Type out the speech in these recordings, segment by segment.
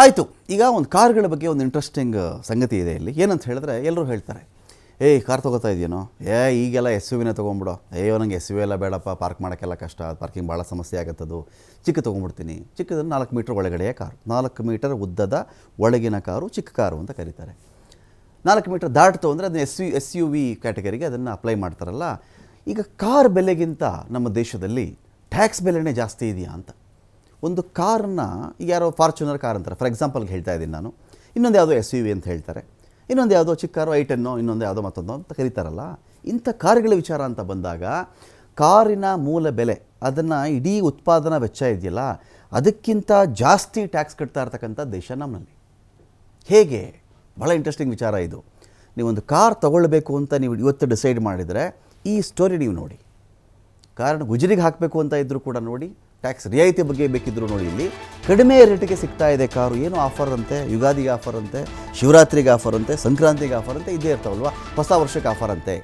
ಆಯಿತು, ಈಗ ಒಂದು ಕಾರ್ಗಳ ಬಗ್ಗೆ ಒಂದು ಇಂಟ್ರೆಸ್ಟಿಂಗ್ ಸಂಗತಿ ಇದೆ ಇಲ್ಲಿ. ಏನಂತ ಹೇಳಿದ್ರೆ ಎಲ್ಲರೂ ಹೇಳ್ತಾರೆ ಏಯ್ ಕಾರ್ ತೊಗೋತಾ ಇದೆಯೇನೋ? ಏ, ಈಗೆಲ್ಲ ಎಸ್ ಯು ವಿನೇ ತೊಗೊಂಬಿಡೋ ಅಯ್ಯೋ ನಂಗೆ ಎಸ್ ಯು ಎಲ್ಲ ಬೇಡಪ್ಪ ಪಾರ್ಕ್ ಮಾಡೋಕ್ಕೆಲ್ಲ ಕಷ್ಟ ಪಾರ್ಕಿಂಗ್ ಭಾಳ ಸಮಸ್ಯೆ ಆಗುತ್ತದು. ಚಿಕ್ಕ ತೊಗೊಂಬಿಡ್ತೀನಿ ಚಿಕ್ಕದನ್ನು ನಾಲ್ಕು ಮೀಟ್ರ್ ಒಳಗಡೆಯೇ ಕಾರು. ನಾಲ್ಕು ಮೀಟರ್ ಉದ್ದದ ಒಳಗಿನ ಕಾರು, ಚಿಕ್ಕ ಕಾರು ಅಂತ ಕರೀತಾರೆ. ನಾಲ್ಕು ಮೀಟರ್ ದಾಟ್ತು ಅಂದರೆ ಅದನ್ನ S U S U V ಕ್ಯಾಟಗರಿಗೆ ಅದನ್ನು ಅಪ್ಲೈ ಮಾಡ್ತಾರಲ್ಲ. ಈಗ ಕಾರ್ ಬೆಲೆಗಿಂತ ನಮ್ಮ ದೇಶದಲ್ಲಿ ಟ್ಯಾಕ್ಸ್ ಬೆಲೆನೇ ಜಾಸ್ತಿ ಇದೆಯಾ ಅಂತ. ಒಂದು ಕಾರನ್ನ ಈಗ ಯಾರೋ ಫಾರ್ಚುನರ್ ಕಾರ್ ಅಂತಾರೆ. ಫಾರ್ ಎಕ್ಸಾಂಪಲ್ಗೆ ಹೇಳ್ತಾ ಇದ್ದೀನಿ ನಾನು. ಇನ್ನೊಂದು ಯಾವುದೋ ಎಸ್ ಯು ವಿ ಅಂತ ಹೇಳ್ತಾರೆ. ಇನ್ನೊಂದು ಯಾವುದೋ ಚಿಕ್ಕ ಕಾರು ಐ ಟೆನ್ನೋ ಇನ್ನೊಂದು ಯಾವುದೋ ಮತ್ತೊಂದು ಅಂತ ಕರೀತಾರಲ್ಲ. ಇಂಥ ಕಾರ್ಗಳ ವಿಚಾರ ಅಂತ ಬಂದಾಗ ಕಾರಿನ ಮೂಲ ಬೆಲೆ, ಅದನ್ನು ಇಡೀ ಉತ್ಪಾದನಾ ವೆಚ್ಚ ಇದೆಯಲ್ಲ, ಅದಕ್ಕಿಂತ ಜಾಸ್ತಿ ಟ್ಯಾಕ್ಸ್ ಕಟ್ತಾ ಇರ್ತಕ್ಕಂಥ ದೇಶ ನಮ್ಮಲ್ಲಿ ಹೇಗೆ? ಭಾಳ ಇಂಟ್ರೆಸ್ಟಿಂಗ್ ವಿಚಾರ ಇದು. ನೀವೊಂದು ಕಾರ್ ತಗೊಳ್ಬೇಕು ಅಂತ ನೀವು ಇವತ್ತು ಡಿಸೈಡ್ ಮಾಡಿದರೆ ಈ ಸ್ಟೋರಿ ನೀವು ನೋಡಿ. ಕಾರಣ ಗುಜರಿಗೆ ಹಾಕಬೇಕು ಅಂತ ಇದ್ದರೂ ಕೂಡ ನೋಡಿ. ಟ್ಯಾಕ್ಸ್ ರಿಯಾಯಿತಿ ಬಗ್ಗೆ ಬೇಕಿದ್ದರೂ ನೋಡಿ ಇಲ್ಲಿ. ಕಡಿಮೆ ರೇಟಿಗೆ ಸಿಗ್ತಾ ಇದೆ ಕಾರು. ಏನು ಆಫರ್ ಅಂತೆ? ಯುಗಾದಿಗೆ ಆಫರ್ ಅಂತೆ? ಶಿವರಾತ್ರಿಗೆ ಆಫರ್ ಅಂತೆ? ಸಂಕ್ರಾಂತಿಗೆ ಆಫರ್ ಅಂತೆ? ಇದೇ ಇರ್ತಾವಲ್ವ? ಹೊಸ ವರ್ಷಕ್ಕೆ ಆಫರ್ ಅಂತೆ.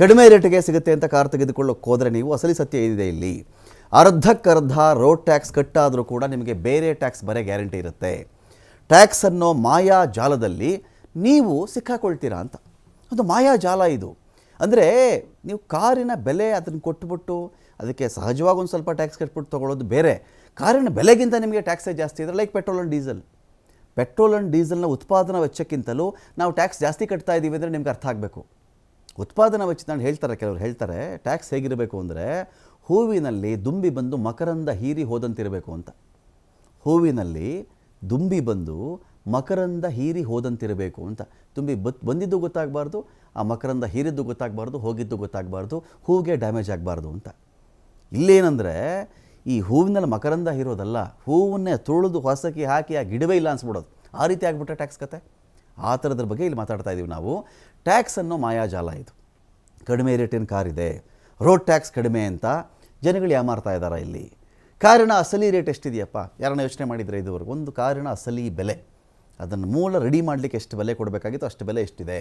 ಕಡಿಮೆ ರೇಟಿಗೆ ಸಿಗುತ್ತೆ ಅಂತ ಕಾರ್ ತೆಗೆದುಕೊಳ್ಳೋಕೆ ಹೋದರೆ ನೀವು ಅಸಲಿ ಸತ್ಯ ಏನಿದೆ ಇಲ್ಲಿ? ಅರ್ಧಕ್ಕರ್ಧ ರೋಡ್ ಟ್ಯಾಕ್ಸ್ ಕಟ್ಟಾದರೂ ಕೂಡ ನಿಮಗೆ ಬೇರೆ ಟ್ಯಾಕ್ಸ್ ಬರೇ ಗ್ಯಾರಂಟಿ ಇರುತ್ತೆ. ಟ್ಯಾಕ್ಸ್ ಅನ್ನೋ ಮಾಯಾ ಜಾಲದಲ್ಲಿ ನೀವು ಸಿಕ್ಕಾಕೊಳ್ತೀರಾ ಅಂತ. ಒಂದು ಮಾಯಾ ಜಾಲ ಇದು. ಅಂದರೆ ನೀವು ಕಾರಿನ ಬೆಲೆ ಅದನ್ನು ಕೊಟ್ಬಿಟ್ಟು ಅದಕ್ಕೆ ಸಹಜವಾಗಿ ಒಂದು ಸ್ವಲ್ಪ ಟ್ಯಾಕ್ಸ್ ಕಟ್ಬಿಟ್ಟು ತೊಗೊಳ್ಳೋದು ಬೇರೆ. ಕಾರಿನ ಬೆಲೆಗಿಂತ ನಿಮಗೆ ಟ್ಯಾಕ್ಸೇ ಜಾಸ್ತಿ ಇದೆ like petrol and diesel petrol and ಡೀಸೆಲ್ನ ಉತ್ಪಾದನಾ ವೆಚ್ಚಕ್ಕಿಂತಲೂ ನಾವು ಟ್ಯಾಕ್ಸ್ ಜಾಸ್ತಿ ಕಟ್ತಾ ಇದ್ದೀವಿ ಅಂದರೆ ನಿಮ್ಗೆ ಅರ್ಥ ಆಗಬೇಕು. ಉತ್ಪಾದನಾ ವೆಚ್ಚ ನಾನು ಹೇಳ್ತಾರೆ, ಕೆಲವರು ಹೇಳ್ತಾರೆ, ಟ್ಯಾಕ್ಸ್ ಹೇಗಿರಬೇಕು ಅಂದರೆ ಹೂವಿನಲ್ಲಿ ದುಂಬಿ ಬಂದು ಮಕರಂದ ಹೀರಿ ಹೋದಂತಿರಬೇಕು ಅಂತ. ಹೂವಿನಲ್ಲಿ ದುಂಬಿ ಬಂದು ಮಕರಂದ ಹೀರಿ ಹೋದಂತಿರಬೇಕು ಅಂತ. ತುಂಬಿ ಬತ್, ಬಂದಿದ್ದು ಗೊತ್ತಾಗಬಾರ್ದು, ಆ ಮಕರಂದ ಹೀರಿದ್ದು ಗೊತ್ತಾಗಬಾರ್ದು, ಹೋಗಿದ್ದು ಗೊತ್ತಾಗಬಾರ್ದು ಹೂವಿಗೆ ಡ್ಯಾಮೇಜ್ ಆಗಬಾರ್ದು ಅಂತ. ಇಲ್ಲೇನಂದರೆ ಈ ಹೂವಿನಲ್ಲಿ ಮಕರಂದ ಇರೋದಲ್ಲ, ಹೂವನ್ನೇ ತುಳಿದು ಹೊಸಕಿ ಹಾಕಿ ಆ ಗಿಡವೇ ಇಲ್ಲ ಅನ್ಸ್ಬಿಡೋದು. ಆ ರೀತಿ ಆಗಿಬಿಟ್ರೆ ಟ್ಯಾಕ್ಸ್ ಕತೆ? ಆ ಥರದ್ರ ಬಗ್ಗೆ ಇಲ್ಲಿ ಮಾತಾಡ್ತಾ ಇದ್ದೀವಿ ನಾವು. ಟ್ಯಾಕ್ಸ್ ಅನ್ನೋ ಮಾಯಾಜಾಲ ಇದು. ಕಡಿಮೆ ರೇಟಿನ ಕಾರ್ ಇದೆ. ರೋಡ್ ಟ್ಯಾಕ್ಸ್ ಕಡಿಮೆ ಅಂತ ಜನಗಳು ಯಾಮಾರ್ತಾ ಇದ್ದಾರೆ ಇಲ್ಲಿ. ಕಾರಿನ ಅಸಲಿ ರೇಟ್ ಎಷ್ಟಿದೆಯಪ್ಪ? ಯಾರನ್ನ ಯೋಚನೆ ಮಾಡಿದರೆ ಇದುವರೆಗೂ? ಒಂದು ಕಾರಿನ ಅಸಲಿ ಬೆಲೆ. ಅದನ್ನು ಮೂಲ ರೆಡಿ ಮಾಡಲಿಕ್ಕೆ ಎಷ್ಟು ಬೆಲೆ ಕೊಡಬೇಕಾಗಿತ್ತು ಅಷ್ಟು ಬೆಲೆ ಎಷ್ಟಿದೆ?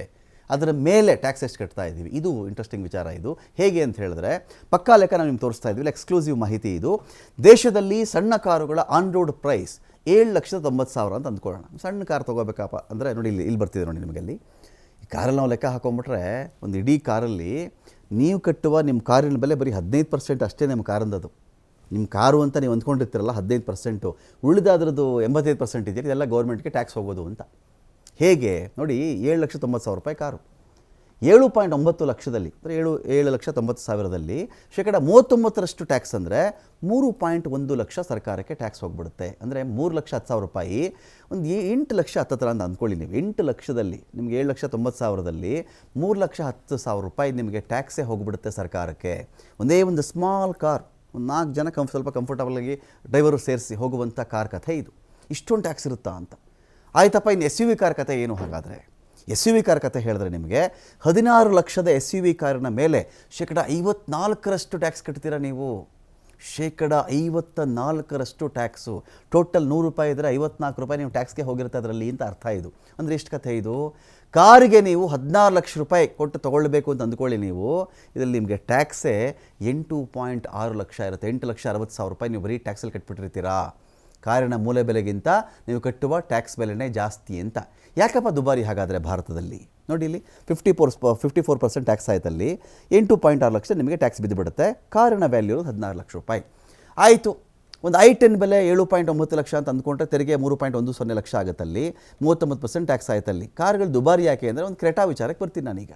ಅದರ ಮೇಲೆ ಟ್ಯಾಕ್ಸ್ ಎಷ್ಟು ಕಟ್ತಾ ಇದ್ದೀವಿ? ಇದು ಇಂಟ್ರೆಸ್ಟಿಂಗ್ ವಿಚಾರ ಇದು. ಹೇಗೆ ಅಂತ ಹೇಳಿದ್ರೆ, ಪಕ್ಕಾ ಲೆಕ್ಕ ನಾವು ನಿಮ್ಗೆ ತೋರಿಸ್ತಾ ಇದ್ದೀವಿ ಎಕ್ಸ್ಕ್ಲೂಸಿವ್ ಮಾಹಿತಿ ಇದು. ದೇಶದಲ್ಲಿ ಸಣ್ಣ ಕಾರುಗಳ ಆನ್ ರೋಡ್ ಪ್ರೈಸ್ ಏಳು ಲಕ್ಷದ ತೊಂಬತ್ತು ಸಾವಿರ ಅಂತ ಅಂದ್ಕೊಳ್ಳೋಣ. ಸಣ್ಣ ಕಾರ್ ತೊಗೋಬೇಕಪ್ಪ ಅಂದರೆ ನೋಡಿ ಇಲ್ಲಿ ಇಲ್ಲಿ ಬರ್ತಿದೆ ನೋಡಿ ನಿಮಗೆ ಅಲ್ಲಿ. ಕಾರಲ್ಲಿ ನಾವು ಲೆಕ್ಕ ಹಾಕೊಂಡ್ಬಿಟ್ರೆ ಒಂದು ಇಡೀ ಕಾರಲ್ಲಿ ನೀವು ಕಟ್ಟುವ ನಿಮ್ಮ ಕಾರಿನ ಬೆಲೆ ಬರೀ ಹದಿನೈದು ಪರ್ಸೆಂಟ್ ಅಷ್ಟೇ ನಿಮ್ಮ ಕಾರಂದದು ನಿಮ್ಮ ಕಾರು ಅಂತ ನೀವು ಅಂದ್ಕೊಂಡಿರ್ತೀರಲ್ಲ ಹದಿನೈದು ಪರ್ಸೆಂಟು ಉಳಿದಾದ್ರದ್ದು ಎಂಬತ್ತೈದು ಪರ್ಸೆಂಟ್ ಇದೆಯಲ್ಲ ಇದೆಲ್ಲ ಗೌರ್ಮೆಂಟ್ಗೆ ಟ್ಯಾಕ್ಸ್ ಹೋಗೋದು ಅಂತ. ಹೇಗೆ? ನೋಡಿ, ಏಳು ಲಕ್ಷ ತೊಂಬತ್ತು ಸಾವಿರ ರೂಪಾಯಿ ಕಾರು. ಏಳು ಪಾಯಿಂಟ್ ಒಂಬತ್ತು ಲಕ್ಷದಲ್ಲಿ, ಅಂದರೆ ಏಳು ಏಳು ಲಕ್ಷ ತೊಂಬತ್ತು ಸಾವಿರದಲ್ಲಿ ಶೇಕಡ ಮೂವತ್ತೊಂಬತ್ತರಷ್ಟು ಟ್ಯಾಕ್ಸ್ ಅಂದರೆ ಮೂರು ಪಾಯಿಂಟ್ ಒಂದು ಲಕ್ಷ ಸರ್ಕಾರಕ್ಕೆ ಟ್ಯಾಕ್ಸ್ ಹೋಗ್ಬಿಡುತ್ತೆ. ಅಂದರೆ ಮೂರು ಲಕ್ಷ ಹತ್ತು ಸಾವಿರ ರೂಪಾಯಿ. ಒಂದು ಎಂಟು ಲಕ್ಷ ಹತ್ತತ್ರ ಅಂತ ಅಂದ್ಕೊಳ್ಳಿ ನೀವು. ಎಂಟು ಲಕ್ಷದಲ್ಲಿ, ನಿಮಗೆ ಏಳು ಲಕ್ಷ ತೊಂಬತ್ತು ಸಾವಿರದಲ್ಲಿ ಮೂರು ಲಕ್ಷ ಹತ್ತು ಸಾವಿರ ರೂಪಾಯಿ ನಿಮಗೆ ಟ್ಯಾಕ್ಸೇ ಹೋಗ್ಬಿಡುತ್ತೆ ಸರ್ಕಾರಕ್ಕೆ. ಒಂದೇ ಒಂದು ಸ್ಮಾಲ್ ಕಾರ್ ಒಂದು ನಾಲ್ಕು ಜನ ಕಂಫ್ ಸ್ವಲ್ಪ ಕಂಫರ್ಟಬಲಾಗಿ ಡ್ರೈವರು ಸೇರಿಸಿ ಹೋಗುವಂಥ ಕಾರ್ ಕಥೆ ಇದು. ಇಷ್ಟೊಂದು ಟ್ಯಾಕ್ಸ್ ಇರುತ್ತಾ ಅಂತ. ಆಯ್ತಪ್ಪ, ಇನ್ನು ಎಸ್ ಯು ವಿ ಕಾರ್ ಕಥೆ ಏನು ಹಾಗಾದರೆ? ಎಸ್ ಯು ವಿ ಕಾರ್ ಕಥೆ ಹೇಳಿದ್ರೆ ನಿಮಗೆ ಹದಿನಾರು ಲಕ್ಷದ ಎಸ್ ಯು ವಿ ಕಾರಿನ ಮೇಲೆ ಶೇಕಡ ಐವತ್ನಾಲ್ಕರಷ್ಟು ಟ್ಯಾಕ್ಸ್ ಕಟ್ತೀರಾ ನೀವು? ಶೇಕಡ ಐವತ್ತ ನಾಲ್ಕರಷ್ಟು ಟ್ಯಾಕ್ಸು ಟೋಟಲ್ ನೂರು ರೂಪಾಯಿ ಇದ್ದರೆ ಐವತ್ನಾಲ್ಕು ರೂಪಾಯಿ ನೀವು ಟ್ಯಾಕ್ಸ್ಗೆ ಹೋಗಿರುತ್ತೆ ಅದರಲ್ಲಿ ಅಂತ ಅರ್ಥ ಇದು. ಅಂದರೆ ಎಷ್ಟು ಕಥೆ ಇದು? ಕಾರಿಗೆ ನೀವು ಹದಿನಾರು ಲಕ್ಷ ರೂಪಾಯಿ ಕೊಟ್ಟು ತೊಗೊಳ್ಬೇಕು ಅಂತ ಅಂದ್ಕೊಳ್ಳಿ ನೀವು. ಇದರಲ್ಲಿ ನಿಮಗೆ ಟ್ಯಾಕ್ಸೇ ಎಂಟು ಪಾಯಿಂಟ್ ಆರು ಲಕ್ಷ ಇರುತ್ತೆ. ಎಂಟು ಲಕ್ಷ ಅರವತ್ತು ಸಾವಿರ ರೂಪಾಯಿ ನೀವು ಬರೀ ಟ್ಯಾಕ್ಸಲ್ಲಿ ಕಟ್ಬಿಟ್ಟಿರ್ತೀರಾ? ಕಾರಿನ ಮೂಲ ಬೆಲೆಗಿಂತ ನೀವು ಕಟ್ಟುವ ಟ್ಯಾಕ್ಸ್ ಬೆಲೆನೇ ಜಾಸ್ತಿ ಅಂತ. ಯಾಕಪ್ಪ ದುಬಾರಿ ಹಾಗಾದರೆ ಭಾರತದಲ್ಲಿ? ನೋಡಿ ಇಲ್ಲಿ fifty four fifty four percent tax ಆಯ್ತಲ್ಲಿ. ಎಂಟು ಪಾಯಿಂಟ್ ಆರು ಲಕ್ಷ ನಿಮಗೆ ಟ್ಯಾಕ್ಸ್ ಬಿದ್ದುಬಿಡುತ್ತೆ. ಕಾರಿನ ವ್ಯಾಲ್ಯೂ ಹದಿನಾರು ಲಕ್ಷ ರೂಪಾಯಿ. ಆಯಿತು. ಒಂದು ಐ ಟೆನ್ ಬೆಲೆ ಏಳು ಪಾಯಿಂಟ್ ಒಂಬತ್ತು ಲಕ್ಷ ಅಂತ ಅಂದ್ಕೊಂಡ್ರೆ ತೆರಿಗೆ ಮೂರು ಪಾಯಿಂಟ್ ಒಂದು ಸೊನ್ನೆ ಲಕ್ಷ ಆಗುತ್ತಲ್ಲಿ. ಮೂವತ್ತೊಂಬತ್ತು ಪರ್ಸೆಂಟ್ ಟ್ಯಾಕ್ಸ್ ಆಯ್ತಲ್ಲಿ. ಕಾರ್ಗಳು ದುಬಾರಿ ಯಾಕೆ ಅಂದರೆ ಒಂದು ಕ್ರೆಟಾ ವಿಚಾರಕ್ಕೆ ಬರ್ತೀನಿ ನಾನೀಗ.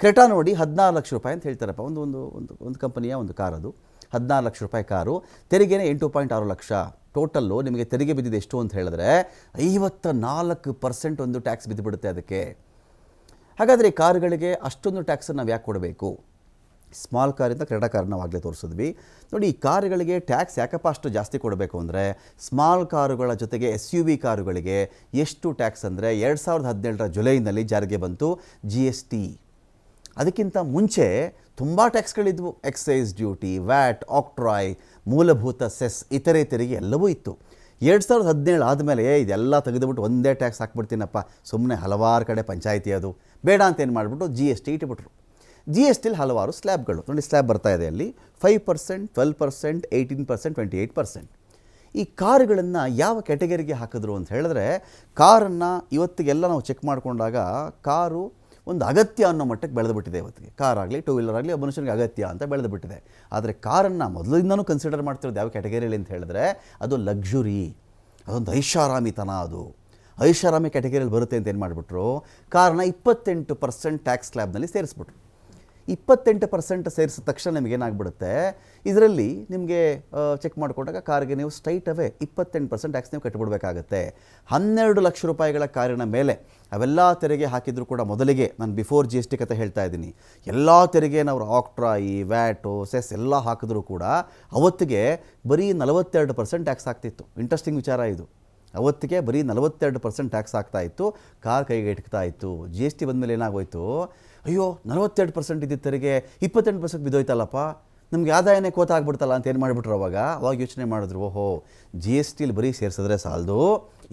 ಕ್ರೆಟಾ ನೋಡಿ ಹದಿನಾರು ಲಕ್ಷ ರೂಪಾಯಿ ಅಂತ ಹೇಳ್ತಾರಪ್ಪ. ಒಂದು ಒಂದು ಒಂದು ಒಂದು ಕಂಪನಿಯ ಒಂದು ಕಾರ್ ಅದು. ಹದಿನಾರು ಲಕ್ಷ ರೂಪಾಯಿ ಕಾರು. ತೆರಿಗೆನೇ ಎಂಟು ಪಾಯಿಂಟ್ ಆರು ಲಕ್ಷ. ಟೋಟಲ್ಲು ನಿಮಗೆ ತೆರಿಗೆ ಬಿದ್ದಿದೆ ಎಷ್ಟು ಅಂತ ಹೇಳಿದ್ರೆ ಐವತ್ತ ನಾಲ್ಕು ಪರ್ಸೆಂಟ್ ಒಂದು ಟ್ಯಾಕ್ಸ್ ಬಿದ್ದುಬಿಡುತ್ತೆ ಅದಕ್ಕೆ. ಹಾಗಾದರೆ ಕಾರುಗಳಿಗೆ ಅಷ್ಟೊಂದು ಟ್ಯಾಕ್ಸನ್ನು ನಾವು ಯಾಕೆ ಕೊಡಬೇಕು? ಸ್ಮಾಲ್ ಕಾರಿಂದ ಕ್ರೆಡಾ ಕಾರ್ ನಾವು ಆಗಲೇ ತೋರಿಸಿದ್ವಿ. ನೋಡಿ, ಈ ಕಾರುಗಳಿಗೆ ಟ್ಯಾಕ್ಸ್ ಯಾಕಪ್ಪ ಅಷ್ಟು ಜಾಸ್ತಿ ಕೊಡಬೇಕು ಅಂದರೆ ಸ್ಮಾಲ್ ಕಾರುಗಳ ಜೊತೆಗೆ ಎಸ್ ಯು ವಿ ಕಾರುಗಳಿಗೆ ಎಷ್ಟು ಟ್ಯಾಕ್ಸ್ ಅಂದರೆ ಎರಡು ಸಾವಿರದ ಹದಿನೇಳರ ಜುಲೈನಲ್ಲಿ ಜಾರಿಗೆ ಬಂತು ಜಿ ಎಸ್ ಟಿ. ಅದಕ್ಕಿಂತ ಮುಂಚೆ ತುಂಬ ಟ್ಯಾಕ್ಸ್ಗಳಿದ್ವು. ಎಕ್ಸೈಸ್ ಡ್ಯೂಟಿ ವ್ಯಾಟ್ ಆಕ್ಟ್ರಾಯ್ ಮೂಲಭೂತ ಸೆಸ್ ಇತರೆ ತೆರಿಗೆ ಎಲ್ಲವೂ ಇತ್ತು. ಎರಡು ಸಾವಿರದ ಹದಿನೇಳು ಆದಮೇಲೆ ಇದೆಲ್ಲ ತೆಗೆದುಬಿಟ್ಟು ಒಂದೇ ಟ್ಯಾಕ್ಸ್ ಹಾಕ್ಬಿಡ್ತೀನಪ್ಪ. ಸುಮ್ಮನೆ ಹಲವಾರು ಕಡೆ ಪಂಚಾಯಿತಿ ಅದು. ಬೇಡ ಅಂತ ಏನು ಮಾಡಿಬಿಟ್ಟು ಜಿ ಎಸ್ ಟಿ ಇಟ್ಬಿಟ್ರು. ಜಿ ಎಸ್ ಟಿಲಿ ಹಲವಾರು ಸ್ಲ್ಯಾಬ್ಗಳು. ನೋಡಿ ಸ್ಲ್ಯಾಬ್ ಬರ್ತಾ ಇದೆ ಅಲ್ಲಿ. Five percent twelve percent eighteen percent twenty eight percent ಈ ಕಾರುಗಳನ್ನು ಯಾವ ಕ್ಯಾಟಗರಿಗೆ ಹಾಕಿದ್ರು ಅಂತ ಹೇಳಿದ್ರೆ, ಕಾರನ್ನು ಇವತ್ತಿಗೆಲ್ಲ ನಾವು ಚೆಕ್ ಮಾಡಿಕೊಂಡಾಗ ಕಾರು ಒಂದು ಅಗತ್ಯ ಅನ್ನೋ ಮಟ್ಟಕ್ಕೆ ಬೆಳೆದು ಬಿಟ್ಟಿದೆ ಇವತ್ತಿಗೆ. ಕಾರ್ ಆಗಲಿ ಟೂ ವೀಲರ್ ಆಗಲಿ ಮನುಷ್ಯನಿಗೆ ಅಗತ್ಯ ಅಂತ ಬೆಳೆದು ಬಿಟ್ಟಿದೆ ಆದರೆ ಕಾರನ್ನು ಮೊದಲಿಂದನೂ ಕನ್ಸಿಡರ್ ಮಾಡ್ತಿರೋದು ಯಾವ ಕ್ಯಾಟಗರಿಯಲ್ಲಿ ಅಂತ ಹೇಳಿದ್ರೆ ಅದು ಲಕ್ಸುರಿ ಅದೊಂದು ಐಷಾರಾಮಿತನ ಅದು. ಐಷಾರಾಮಿ ಕ್ಯಾಟಗರಿಯಲ್ಲಿ ಬರುತ್ತೆ ಅಂತ ಏನು ಮಾಡಿಬಿಟ್ರು? ಕಾರನ್ನ ಇಪ್ಪತ್ತೆಂಟು ಪರ್ಸೆಂಟ್ ಟ್ಯಾಕ್ಸ್ ಸ್ಲ್ಯಾಬ್ನಲ್ಲಿ ಸೇರಿಸ್ಬಿಟ್ರು. ಇಪ್ಪತ್ತೆಂಟು ಪರ್ಸೆಂಟ್ ಸೇರಿಸಿದ ತಕ್ಷಣ ನಿಮಗೆ ಏನಾಗ್ಬಿಡುತ್ತೆ? ಇದರಲ್ಲಿ ನಿಮಗೆ ಚೆಕ್ ಮಾಡಿಕೊಂಡಾಗ ಕಾರ್ಗೆ ನೀವು ಸ್ಟ್ರೈಟ್ ಅವೇ ಇಪ್ಪತ್ತೆಂಟು ಪರ್ಸೆಂಟ್ ಟ್ಯಾಕ್ಸ್ ನೀವು ಕಟ್ಟಿಬಿಡಬೇಕಾಗತ್ತೆ ಹನ್ನೆರಡು ಲಕ್ಷ ರೂಪಾಯಿಗಳ ಕಾರಿನ ಮೇಲೆ ಅವೆಲ್ಲ ತೆರಿಗೆ ಹಾಕಿದ್ರು ಕೂಡ ಮೊದಲಿಗೆ, ನಾನು ಬಿಫೋರ್ ಜಿ ಎಸ್ ಟಿ ಕತೆ ಹೇಳ್ತಾ ಇದ್ದೀನಿ. ಎಲ್ಲ ತೆರಿಗೆ ನಾವು ಆಕ್ಟ್ರಾಯಿ ವ್ಯಾಟು ಸೆಸ್ ಎಲ್ಲ ಹಾಕಿದ್ರು ಕೂಡ ಅವತ್ತಿಗೆ ಬರೀ ನಲವತ್ತೆರಡು ಪರ್ಸೆಂಟ್ ಟ್ಯಾಕ್ಸ್ ಆಗ್ತಿತ್ತು. ಇಂಟ್ರೆಸ್ಟಿಂಗ್ ವಿಚಾರ ಇದು. ಅವತ್ತಿಗೆ ಬರೀ ನಲವತ್ತೆರಡು ಪರ್ಸೆಂಟ್ ಟ್ಯಾಕ್ಸ್ ಆಗ್ತಾ ಇತ್ತು. ಕಾರ್ ಕೈಗೆ ಇತ್ತು. ಜಿ ಎಸ್ ಟಿ ಬಂದಮೇಲೆ ಏನಾಗೋಯ್ತು? ಅಯ್ಯೋ, ನಲವತ್ತೆರಡು ಪರ್ಸೆಂಟ್ ಇದ್ದಿದ್ದ ತೆರಿಗೆ ಇಪ್ಪತ್ತೆಂಟು ಪರ್ಸೆಂಟ್ ಬಿದ್ದೋಯ್ತಲ್ಲಪ್ಪ? ನಮಗೆ ಆದಾಯನೇ ಕೋತ ಆಗ್ಬಿಡ್ತಲ್ಲ ಅಂತ ಏನು ಮಾಡಿಬಿಟ್ರು ಅವಾಗ? ಅವಾಗ ಯೋಚನೆ ಮಾಡಿದ್ರು, ಓಹೋ ಜಿ ಎಸ್ ಟಿಲಿ ಬರೀ ಸೇರಿಸಿದ್ರೆ ಸಾಲದು?